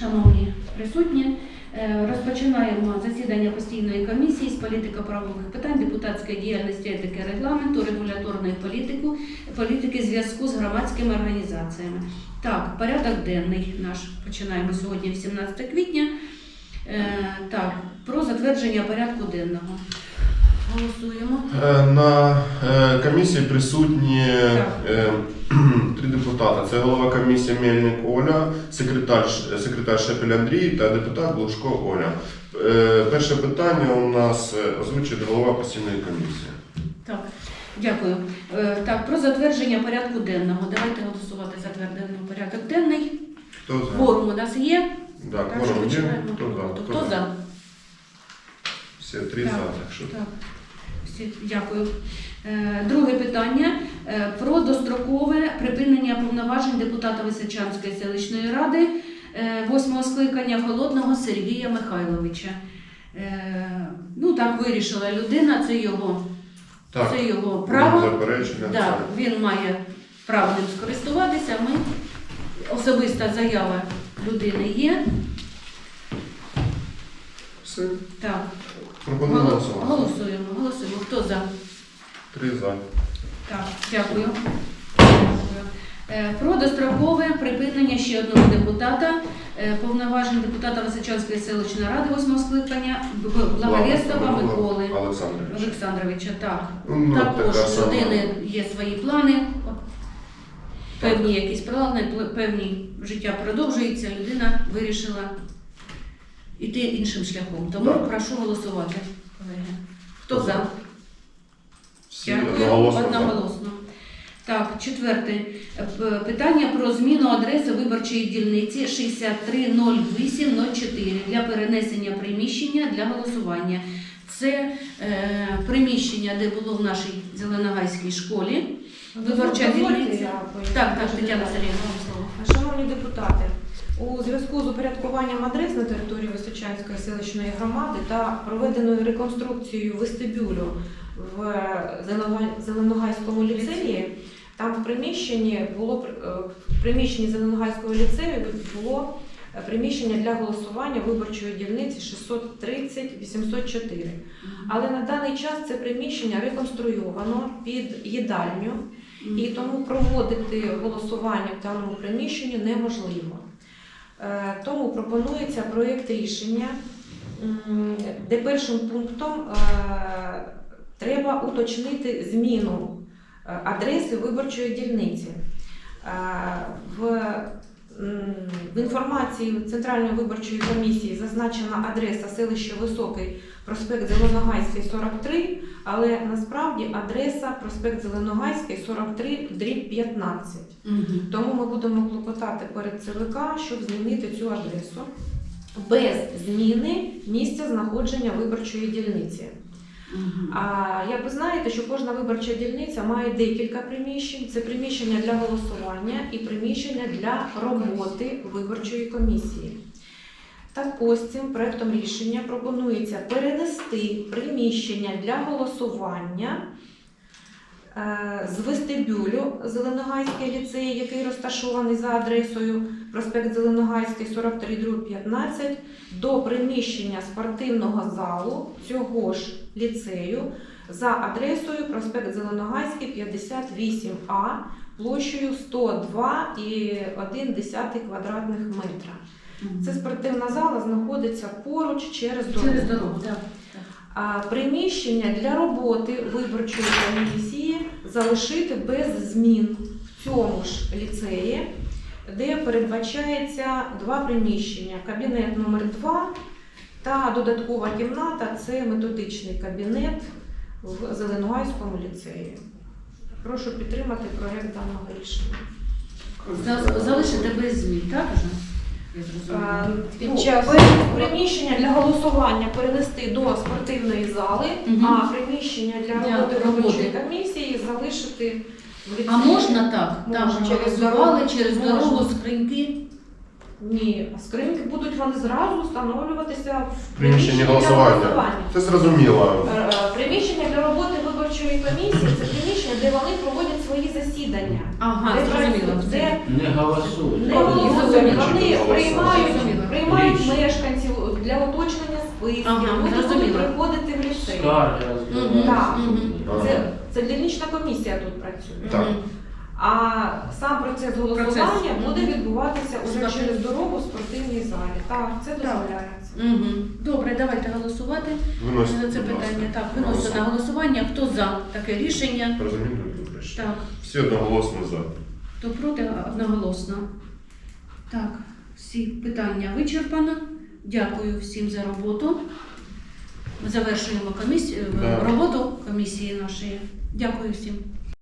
Шановні присутні, е, розпочинаємо засідання постійної комісії з політико-правових питань, депутатської діяльності, етики, регламенту, регуляторної політики, політики зв'язку з громадськими організаціями. Так, порядок денний наш починаємо сьогодні, 18 квітня. Е, Так, про затвердження порядку денного. Голосуємо. Е, На е, комісії присутні е, три депутати. Це голова комісії Мельник Оля, секретар, секретар Шепель Андрій та депутат Глушко Оля. Перше питання у нас озвучить голова постійної комісії. Так, дякую. Так, про затвердження порядку денного. Давайте голосувати затверджений порядок денний. Хто за? Форум у нас є. Да, Так, кворум що є? Хто за? Хто за? Всі три Так. за. Так що Так, дякую. Е, Друге питання е, про дострокове припинення повноважень депутата Височанської селищної ради е, восьмого скликання Холодного Сергія Михайловича. Ну так вирішила людина, це його, так, це його право. заперечення. Так, він має право ним скористуватися. Ми особиста заява людини є. Все. Так, Пропоную голосувати. голосуємо, голосуємо. Хто за? Три за. Так, дякую. Е, Про дострокове припинення ще одного депутата, е, повноважень депутата Височанської селищної ради восьмого скликання Благовєстова Миколи Олександрович. Олександровича. Так, Ну, також така у людини є свої плани, певні якісь плани, пл- певні життя продовжується. Людина вирішила йти іншим шляхом. Тому Так. прошу голосувати, колеги. Хто за? Всі Дякую. одноголосно. Так, четверте п- питання про зміну адреси виборчої дільниці 630804 для перенесення приміщення для голосування. Це е, приміщення, де було в нашій Зеленогайській школі. Виборча Дозвольте, дільниця. я поясню. Так, так, Тетяна Сергійовна, вам слово. Шановні депутати, у зв'язку з упорядкуванням адрес на території Височанської селищної громади та проведеною реконструкцією вестибюлю в Зеленогайському ліцеї, там в приміщенні було е, в приміщенні Зеленогайського ліцею було е, приміщення для голосування виборчої дільниці 630-804. Але на даний час це приміщення реконструйовано під їдальню. І тому проводити голосування в даному приміщенні неможливо. Е, Тому пропонується проєкт рішення, де першим пунктом е, треба уточнити зміну е, адреси виборчої дільниці. В, в інформації Центральної виборчої комісії зазначена адреса селища Високий, проспект Зеленогайський, 43, але насправді адреса проспект Зеленогайський 43 дріб 15. Мгм. Тому ми будемо клопотати перед ЦВК, щоб змінити цю адресу без зміни місця знаходження виборчої дільниці. А як ви знаєте, що кожна виборча дільниця має декілька приміщень: це приміщення для голосування і приміщення для роботи виборчої комісії. Так ось цим проектом рішення пропонується перенести приміщення для голосування е, з вестибюлю Зеленогайський ліцей, який розташований за адресою проспект Зеленогайський, 43 15, до приміщення спортивного залу цього ж ліцею за адресою проспект Зеленогайський, 58А, площею 102,1 квадратних метра. Це спортивна зала знаходиться поруч через дорогу. через дорогу, так. А приміщення для роботи виборчої комісії залишити без змін в цьому ж ліцеї, де передбачається два приміщення: кабінет номер 2 та додаткова кімната це методичний кабінет в Зеленогайському ліцеї. Прошу підтримати проект даного рішення. За- Залишити без змін, так вже? Я зрозуміла. Під Ну, час приміщення для голосування перенести до спортивної зали, Мгм. а приміщення для Для роботи роботи. робочої комісії залишити в ліцеї. А можна так? Там Можна. через дорогу, через Можна. дорогу скриньки. Ні, а скриньки будуть вони зразу встановлюватися в приміщенні голосування. Це зрозуміло. Е, е, приміщення для роботи виборчої комісії це приміщення, де вони проводять свої засідання. Ага, Де зрозуміло. Де Не голосують. не голосують, вони Зрозуміло. приймають, приймають мешканців для уточнення списків, Ага, люди будуть зрозуміло. приходити в ліси. Скарги Так. Мгм. Це, це дільнична комісія тут працює. Так. А сам процес голосування Процес. буде відбуватися уже Спортивній. через дорогу в спортивній залі. Так, це дозволяється. Мгм. Добре, давайте голосувати Виносите, за це будь ласка. питання. Так, виносимо на голосування. Хто за таке рішення? Добре. Так, Всі одноголосно за. хто проти одноголосно. Так, всі питання вичерпано. Дякую всім за роботу. Ми завершуємо комісію, Да. роботу комісії нашої. Дякую всім.